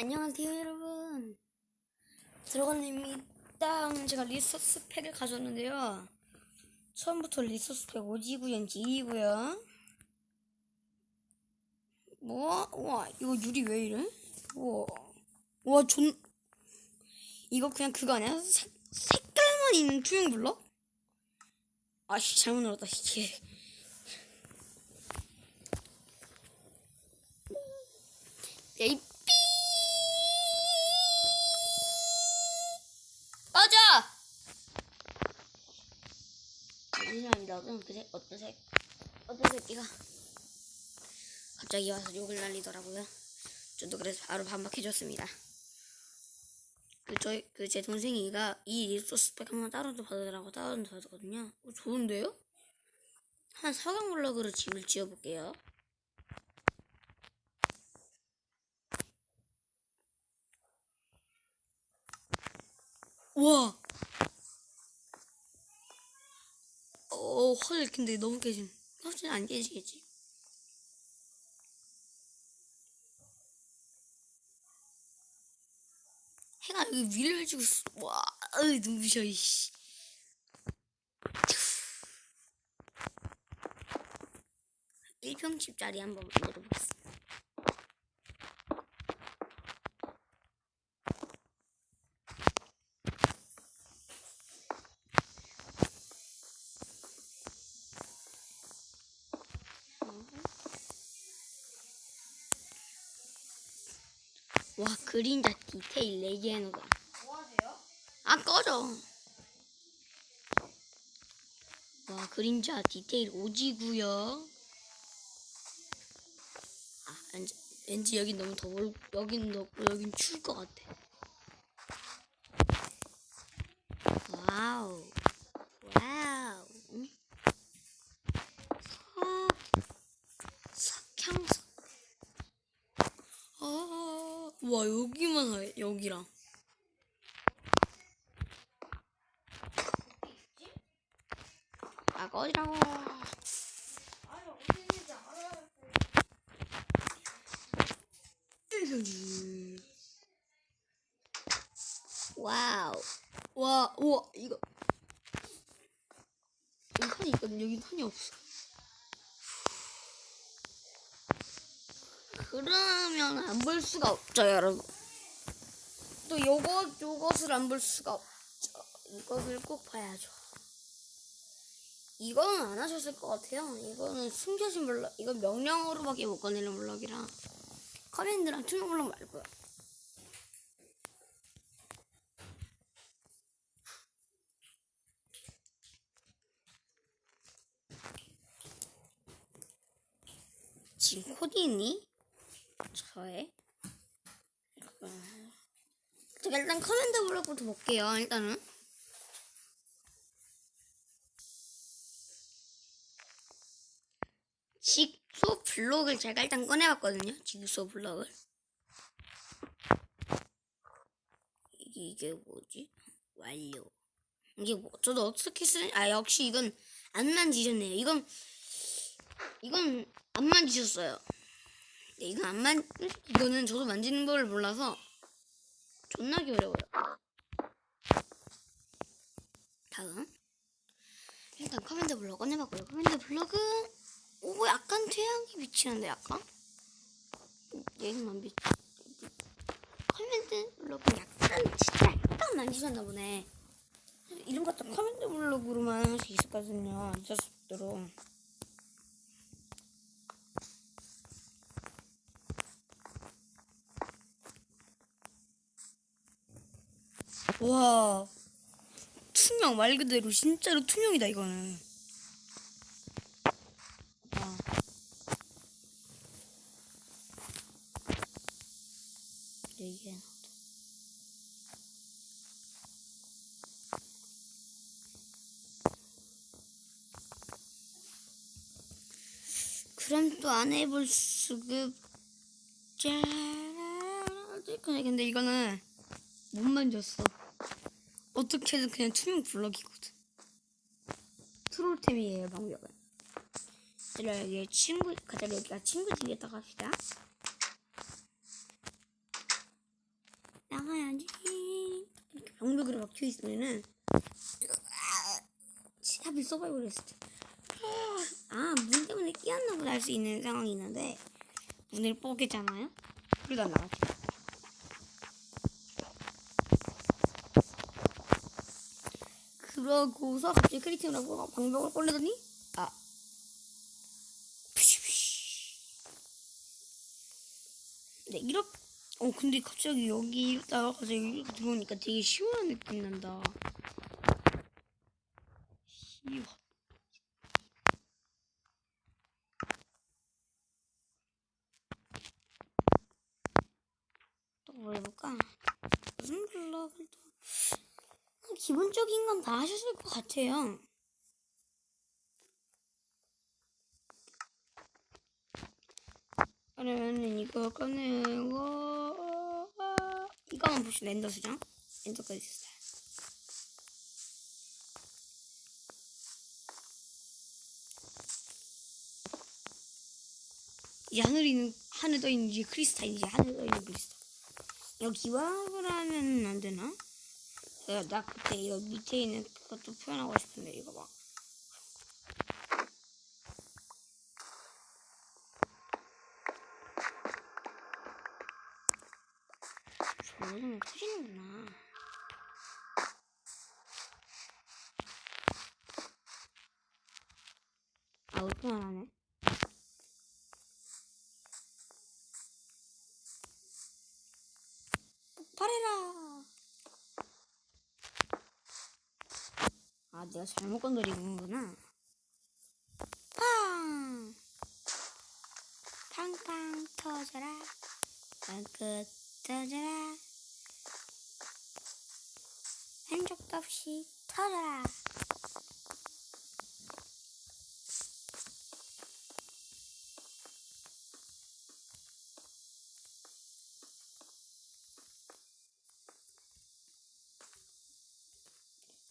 안녕하세요 여러분 들어가입니다 제가 리소스 팩을 가져왔는데요 처음부터 리소스 팩 오지구연지 2고요 뭐? 우와 이거 유리 왜 이래? 우와 우와 존 이거 그냥 그거 아니야? 색, 색깔만 있는 투명 블럭? 아씨 잘못 눌렀다 이게 에이 삐 꺼져! 이상합니다. 어떤 그 색, 어떤 색, 어떤 새끼가 갑자기 와서 욕을 날리더라고요. 저도 그래서 바로 반박해줬습니다. 그 저희 그 제 동생이가 이 리소스 팩 한번 따로도 받으라고 따로도 받았거든요. 어, 좋은데요? 한 석영 블럭으로 집을 지어볼게요. 와. 어, 헐, 근데 너무 깨짐. 확실히 안 깨지겠지. 해가 여기 위를 지고 있어. 와, 으이, 눈부셔, 이씨. 일평집짜리 한번 만들어보겠습니다. 와, 그림자 디테일 레게노다. 뭐 하세요? 아 꺼져. 와 그림자 디테일 오지구요. 아 왠지, 왠지 여긴 너무 더울 여긴 덥고 여긴 추울 것 같아. 와우. 와 여기만 해 여기랑. 아 꺼지라고. 와우. 와, 우와, 이거. 여기 판이 있거든. 여기 판이 없어. 그러면 안 볼 수가 없죠, 여러분. 또 요것, 요것을 안 볼 수가 없죠. 이것을 꼭 봐야죠. 이거는 안 하셨을 것 같아요. 이거는 숨겨진 블럭, 이건 명령어로밖에 못 꺼내는 블럭이라. 커맨드랑 투명 블럭 말고요. 지금 코디 있니? 저의 제가 일단 커맨드 블럭부터 볼게요. 일단은 직소 블럭을 제가 일단 꺼내봤거든요. 직소 블럭을 이게 이게 뭐지? 완료. 이게 뭐 저도 어떻게 쓰는? 아 역시 이건 안 만지셨네요. 이건 이건 안 만지셨어요. 네, 이건 안 만, 이거는 저도 만지는 걸 몰라서 존나게 어려워요. 다음. 일단 커맨드 블럭 꺼내봤고요. 커맨드 블럭은, 오, 약간 태양이 비치는데, 약간? 얘만 비치. 커맨드 블럭은 약간, 진짜 약간 만지셨나 보네. 이런 것도 커맨드 블럭으로만 할 수 있었거든요. 저스대로. 와 투명 말 그대로 진짜로 투명이다 이거는 와. 이게 그럼 또 안 해볼 수급 짠 근데 이거는 못 만졌어. 어떻게든 그냥 투명 블럭이거든. 트롤템이에요 방벽은. 얘들아 여기 친구 가자 여기가 친구 집에다 갑시다. 나가야지. 이렇게 방벽으로 막혀 있으면은 하필 서바이벌 했을 때. 아, 문 때문에 끼었나 보다 할 수 있는 상황이 있는데, 문을 뽀개잖아요? 그러다 나갔다. 그러고서 갑자기 크리티브라고 방벽을 꺼내더니 아. 네 이렇게 어 근데 갑자기 여기 나가서 여기 들어오니까 되게 시원한 느낌 난다. 시원. 또뭐 해볼까? 무슨 블럭을 또 기본적인 건 다 하셨을 것 같아요. 그러면은 이거 꺼내고 이거만 보시면 엔더 수정 엔더까지 있어요. 이제 하늘에 있는 하늘 떠 있는 이제 크리스탈 이제 하늘 떠 있는 크리스탈. 이거 기와를 하면 안 되나? 내가 나 그때 이거 밑에 있는 그것도 표현하고 싶은데 이거 봐. 저러면 터지는구나. 아, 어떻게 안 하네? 폭발해라! 아, 내가 잘못 건드리는구나. 팡! 팡팡 터져라. 빵끝 터져라. 한적도 없이 터져라.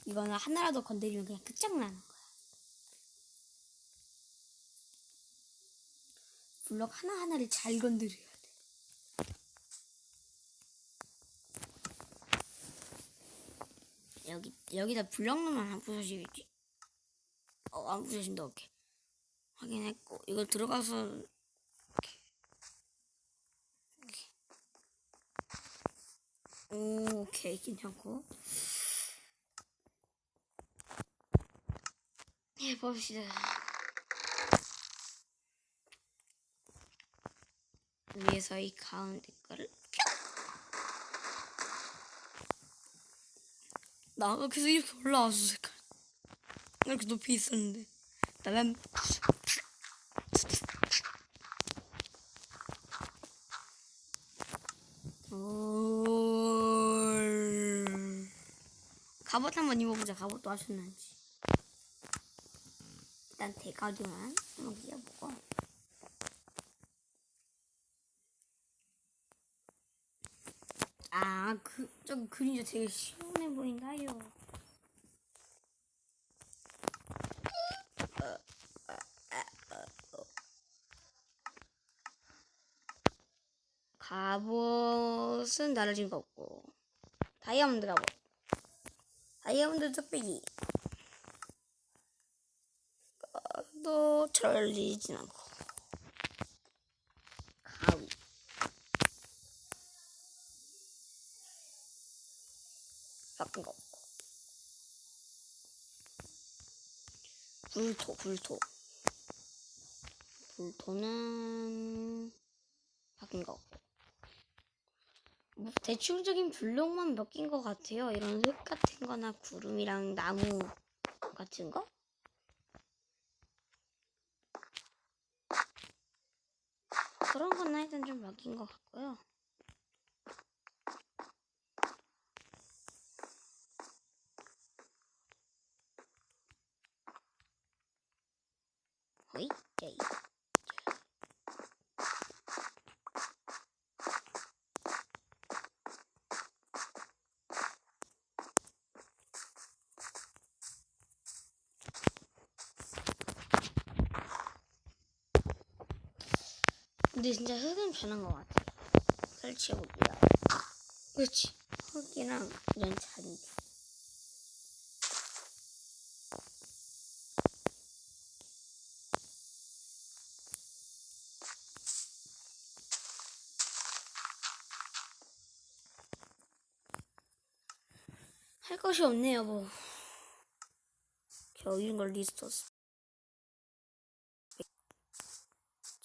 이거는 하나라도 건드리면 그냥 끝장나는 거야. 블럭 하나하나를 잘 건드려야 돼. 여기, 여기다 블럭만 안 부서지겠지? 어, 안 부서진다, 오케이. 확인했고, 이거 들어가서, 오케이, 괜찮고. 해봅시다. 위에서 이 가운데 거를 나가 계속 이렇게 올라왔어 색깔 이렇게 높이 있었는데. 나는 올 갑옷 한번 입어보자. 갑옷도 하셨는지 일단 대가리만 한번 끼워보고. 아, 그, 저기 그림자 되게 시원해 보인다요. 갑옷은 나를 지금 없고 다이아몬드 갑옷 다이아몬드 뚝배기 또 절리진 않고. 가위. 바꾼 거 없고. 불토 불토. 불토는 바뀐 거 없고. 뭐 대충적인 블록만 바뀐 것 같아요. 이런 흙 같은 거나 구름이랑 나무 같은 거 그런 건 하여튼 좀 바뀐 것 같고요. 호이, 근데 진짜 흙은 변한 것 같아요. 설치해볼게요. 그렇지. 흙이랑 이런 잔디. 할 것이 없네요, 뭐. 겨우 이런 걸 리스트었어.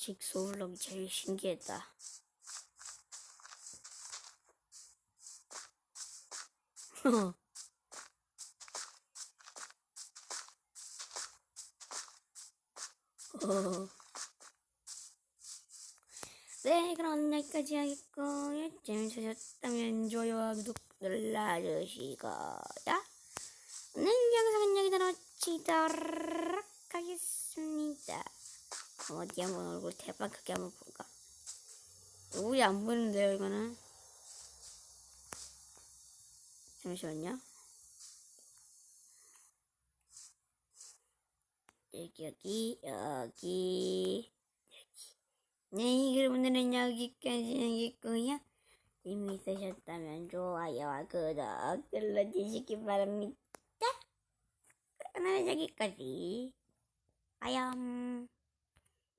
직소 블럭이 제일 신기했다. 어. 네, 그럼 여기까지 하겠고요. 재밌으셨다면 좋아요와 구독 눌러주시고요. 오늘 영상은 여기다 마치도록 하겠습니다. 어디 한번 얼굴 대박 크게 한번 볼까? 얼굴이 안 보이는데요, 이거는. 잠시만요. 여기, 여기, 여기. 네, 그럼 오늘은 여기까지 하겠고요. 재미있으셨다면 좋아요와 구독 눌러주시기 바랍니다. 오늘은 여기까지. 빠염.